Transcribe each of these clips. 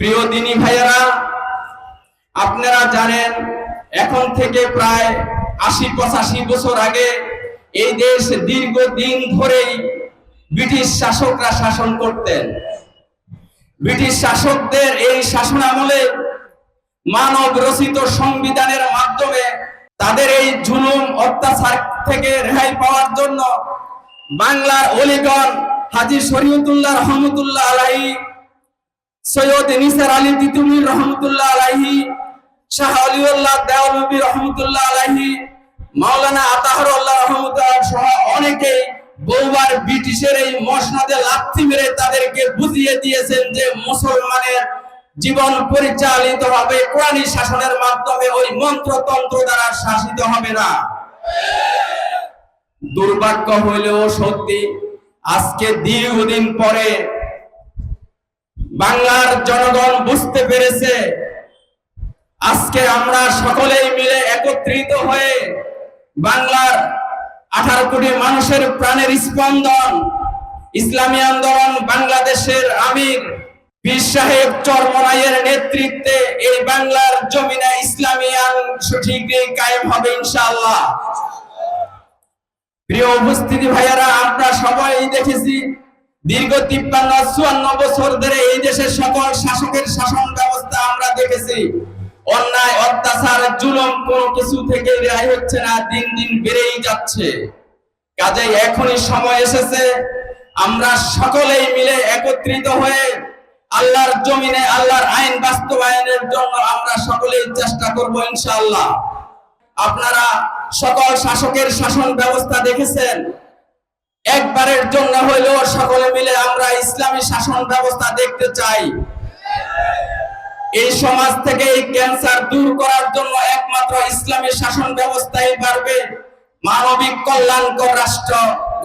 প্রিয় দিনী ভাইয়েরা, আপনারা জানেন এখন থেকে প্রায় আশি পঁচাশি বছর আগে এই দেশ দীর্ঘদিন ধরেই ব্রিটিশ শাসকরা শাসন করতেন। ব্রিটিশ শাসকদের এই শাসন আমলে মানব রচিত সংবিধানের মাধ্যমে তাদের এই জুলুম অত্যাচার থেকে রেহাই পাওয়ার জন্য বাংলার অলিগণ হাজি শরীয়তুল্লাহ রহমতুল্লাহ আলাহি সৈয়দ নিসার আলী তিতুমির রহমতুল্লাহ আলাহি শাহ আলিউল্লাহ দেওয়ানবী রহমতুল্লাহ আলাহি মাওলানা আতাহরুল্লাহ রহমতুল্লাহ সহ অনেকে বহুবার ব্রিটিশের এই মসনাদে লাথি মেরে তাদেরকে বুঝিয়ে দিয়েছেন যে মুসলমানের জীবন পরিচালিত হবে, কোরআনী শাসনের মাধ্যমে ওই মন্ত্রতন্ত্র দ্বারা শাসিত হবে না। দুর্ভাগ্য হইলেও সত্যি, আজকে দীর্ঘদিন পরে বাংলার জনগণ বুঝতে পেরেছে। আজকে আমরা সকলেই মিলে একত্রিত হয়ে বাংলার আঠারো কোটি মানুষের প্রাণের স্পন্দন, ইসলামী আন্দোলন, বাংলাদেশের আমির পীর সাহেব চরমনাইয়ের নেতৃত্বে এই বাংলার জমিনে ইসলামী সঠিকই কায়েম হবে ইনশাআল্লাহ। প্রিয় উপস্থিতি ভাইয়ারা, আমরা সবাই দেখেছি দীর্ঘ তিপ্পান্ন, চুয়ান্ন বছর ধরে এই দেশের সকল শাসকের শাসন ব্যবস্থা আমরা দেখেছি। অন্যায়, অত্যাচার, জুলম কোন কিছু থেকে রেহাই হচ্ছে না, দিন দিন বেড়েই যাচ্ছে। কাজেই এখনই সময় এসেছে, আমরা সকলেই মিলে একত্রিত হয়ে আল্লাহর জমিনে, আল্লাহর আইন বাস্তবায়নের জন্য আমরা সকলেই চেষ্টা করব ইনশাআল্লাহ। আপনারা সকল শাসকের শাসন ব্যবস্থা দেখেছেন একবারের জন্য হইলেও সকলে মিলে আমরা ইসলামী শাসন ব্যবস্থা দেখতে চাই। এই সমাজ থেকে এই ক্যান্সার দূর করার জন্য একমাত্র ইসলামী শাসন ব্যবস্থাই পারবে মানবিক কল্যাণকর রাষ্ট্র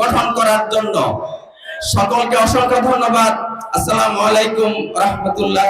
গঠন করার জন্য। সকলকে অসংখ্য ধন্যবাদ। আসসালামু আলাইকুম রহমতুল্লাহ